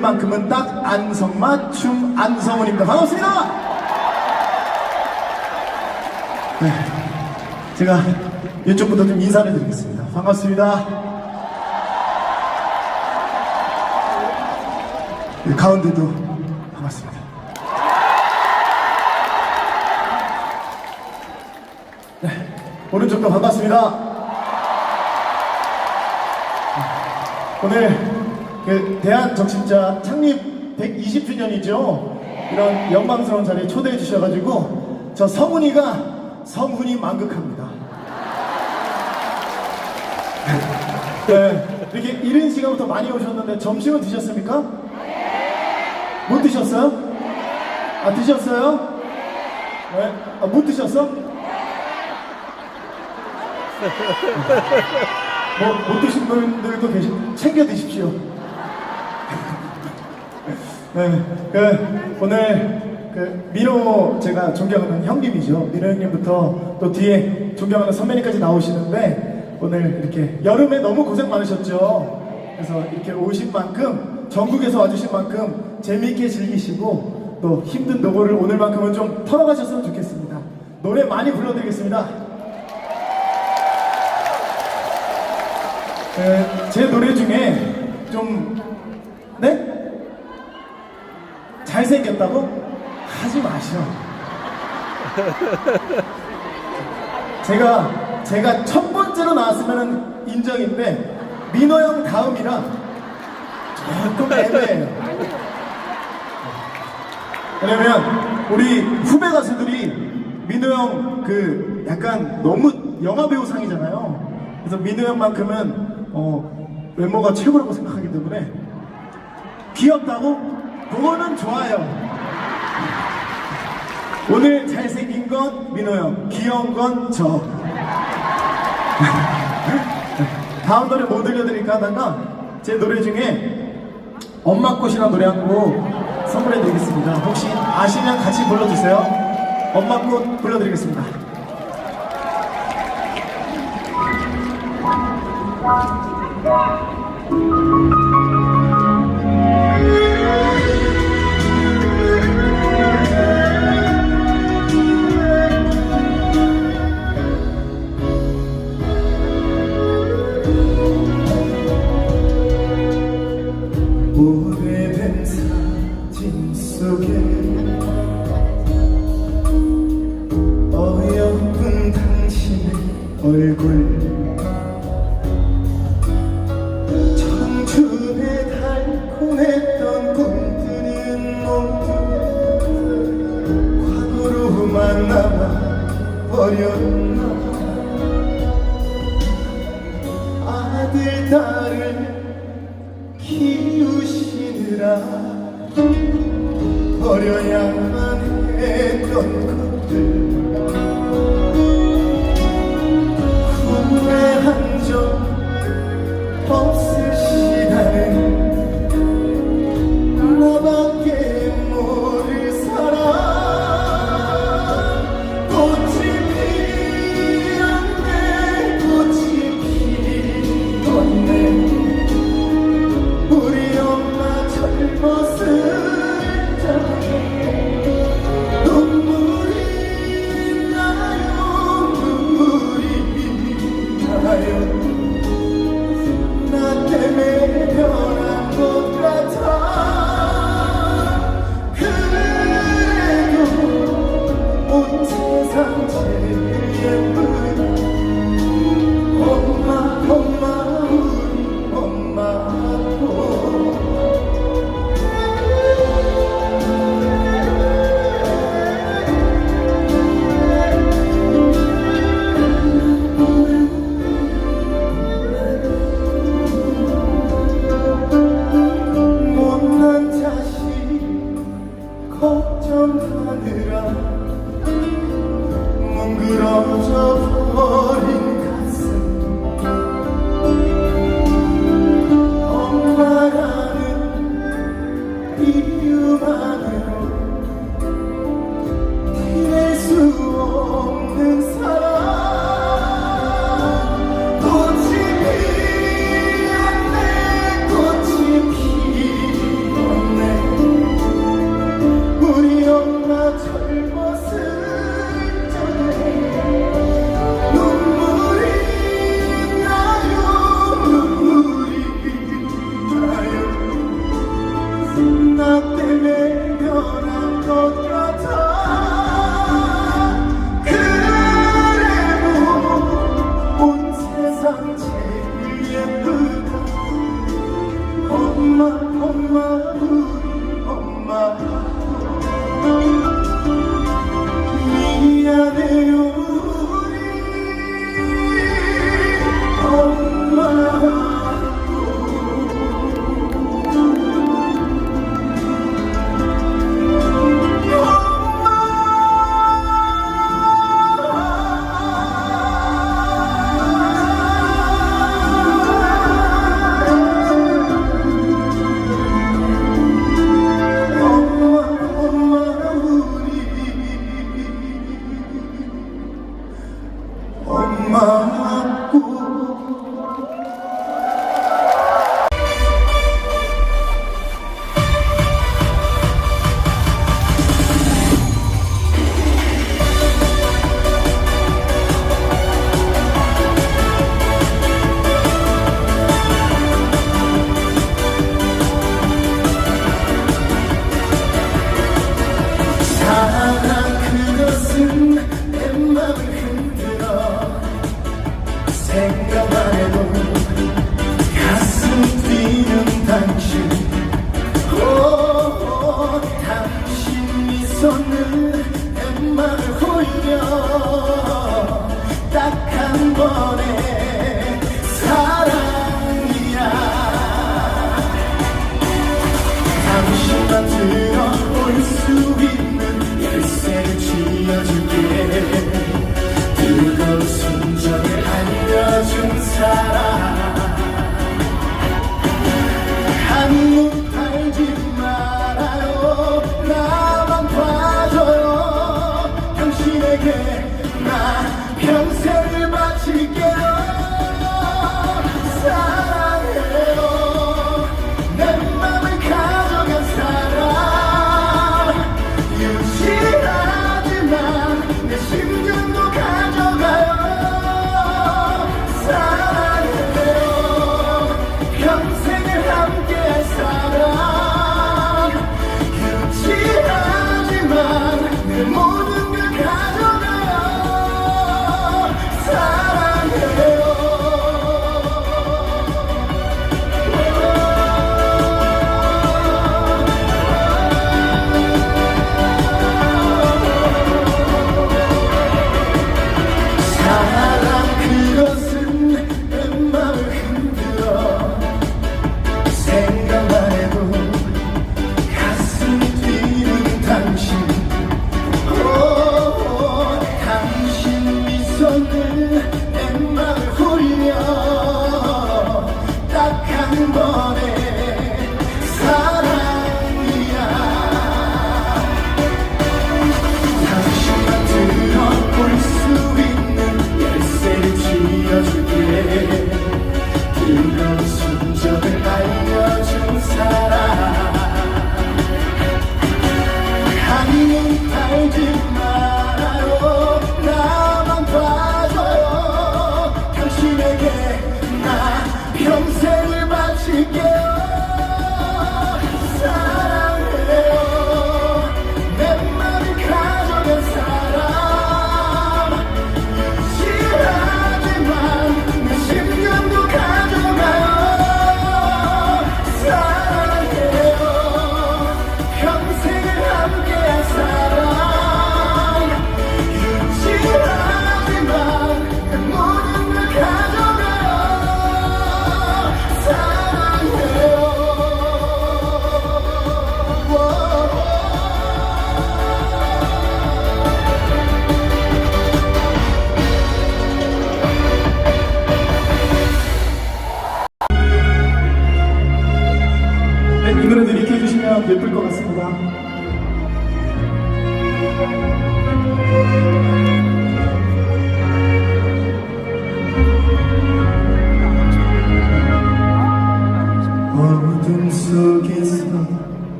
오늘만큼은 딱 안성맞 춤 안성훈입니다. 반갑습니다. 네, 제가 이쪽부터 좀 인사를 드리겠습니다. 반갑습니다. 네, 가운데도 반갑습니다. 네, 오른쪽도 반갑습니다. 오늘 그 대한적십자 창립 120주년이죠. 이런 영광스러운 자리에 초대해 주셔가지고 저 성훈이가 성훈이 만극합니다. 네, 이렇게 이른 시간부터 많이 오셨는데 점심은 드셨습니까? 못 드셨어요? 아 드셨어요? 네, 아, 못 드셨어? 뭐, 못 드신 분들도 계시, 챙겨 드십시오. 네, 그, 오늘, 그, 민호, 제가 존경하는 형님이죠. 민호 형님부터 또 뒤에 존경하는 선배님까지 나오시는데, 오늘 이렇게 여름에 너무 고생 많으셨죠. 그래서 이렇게 오신 만큼, 전국에서 와주신 만큼 재미있게 즐기시고, 또 힘든 노고를 오늘만큼은 좀 털어가셨으면 좋겠습니다. 노래 많이 불러드리겠습니다. 그, 제 노래 중에 좀, 네? 잘생겼다고? 하지 마시오. 제가, 제가 첫 번째로 나왔으면 인정인데, 민호 형 다음이라 조금 애매해요. 왜냐면, 우리 후배 가수들이 민호 형 그 약간 너무 영화 배우상이잖아요. 그래서 민호 형만큼은 어, 외모가 최고라고 생각하기 때문에 귀엽다고? 그거는 좋아요. 오늘 잘생긴 건 민호 형, 귀여운 건 저. 다음 노래 뭐 들려드릴까 하다가 제 노래 중에 엄마 꽃이라는 노래 한 곡 선물해드리겠습니다. 혹시 아시면 같이 불러주세요. 엄마 꽃 불러드리겠습니다. 쥐어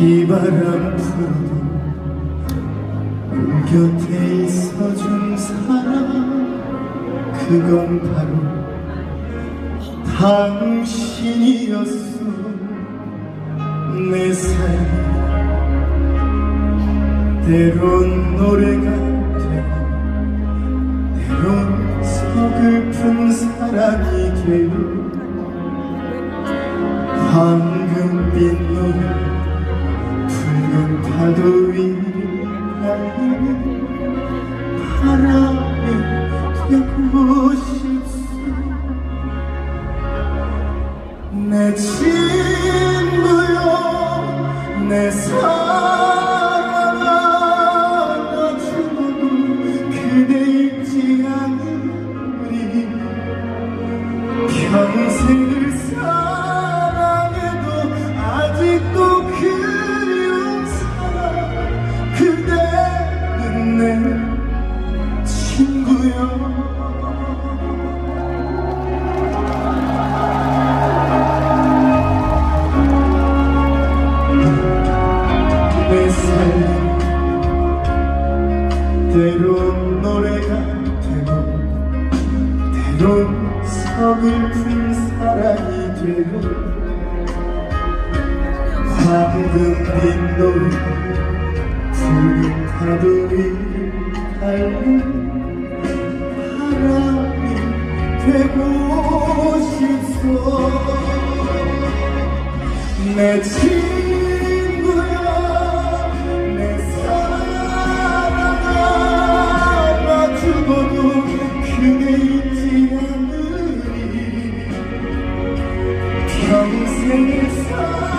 비바람 불어도 내 곁에 있어준 사람 그건 바로 당신이었어 내삶 때론 노래가 되고 때론 서글픈 사랑이 되고 Amin. 황금빛 노래 붉은 파도 위를 닮은 바람이 되고 싶소 내 친구야 내 사랑아 나 죽어도 그대 잊지 않으리 평생을 사랑